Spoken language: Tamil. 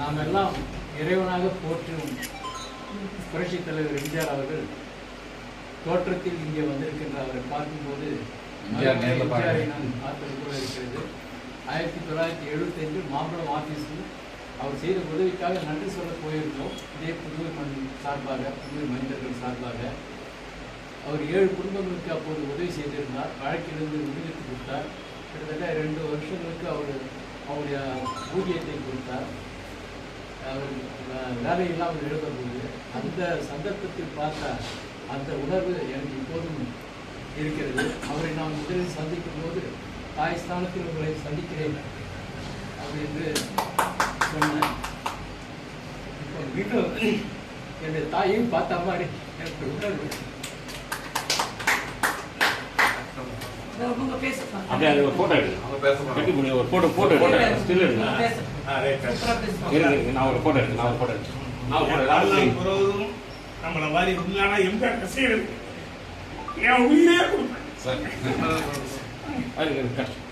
நாமெல்லாம் இறைவனாக போற்றும் புரட்சித் தலைவர் எம்ஜிஆர் அவர்கள் தோற்றத்தில் இங்கே வந்திருக்கின்ற அவரை பார்க்கும்போது எம்ஜிஆர் நான் பார்த்தது போல இருக்கிறது. ஆயிரத்தி தொள்ளாயிரத்தி எழுபத்தைந்து மாம்பழம் ஆஃபீஸில் அவர் செய்த உதவிக்காக நன்றி சொல்ல போயிருந்தோம். இதே புதுவை மண் சார்பாக புதுவை மனிதர்கள் சார்பாக. அவர் ஏழு குடும்பங்களுக்கு அப்போது உதவி செய்திருந்தார். வழக்கிலிருந்து விடுவித்து கொடுத்தார். கிட்டத்தட்ட ரெண்டு வருஷங்களுக்கு அவர் அவருடைய ஊதியத்தை கொடுத்தார். அவர் வே- வேலையில்லாமல் எழுதும்போது அந்த சந்தர்ப்பத்தில் பார்த்த அந்த உணர்வு எனக்கு இப்போதும் இருக்கிறது. அவரை நான் முதலில் சந்திக்கும் போது தாய் ஸ்தானத்தில் உங்களை சந்திக்கிறேன் அப்படின்னு சொன்னேன் இப்போ மீண்டும் என்னுடைய தாயையும் பார்த்த மாதிரி எனக்கு உணர்வு. அப்படியே அது ஒரு போட்டோ எடுங்க. அவங்க பேச கட்டி முடியும் ஒரு போட்டோ போட்டோ எடுங்க. ஸ்டில் நான் ஒரு நான் ஒரு போட்டோ எடுங்க நான் ஒரு போட்டோ வாழ்நாள் எடுங்க முழுவதும் நம்மளை மாதிரி உண்மையான எம்ஜிஆர் ரசிகர்கள் என் உயிரே கொடுப்பேன். சார் அது கஷ்டம்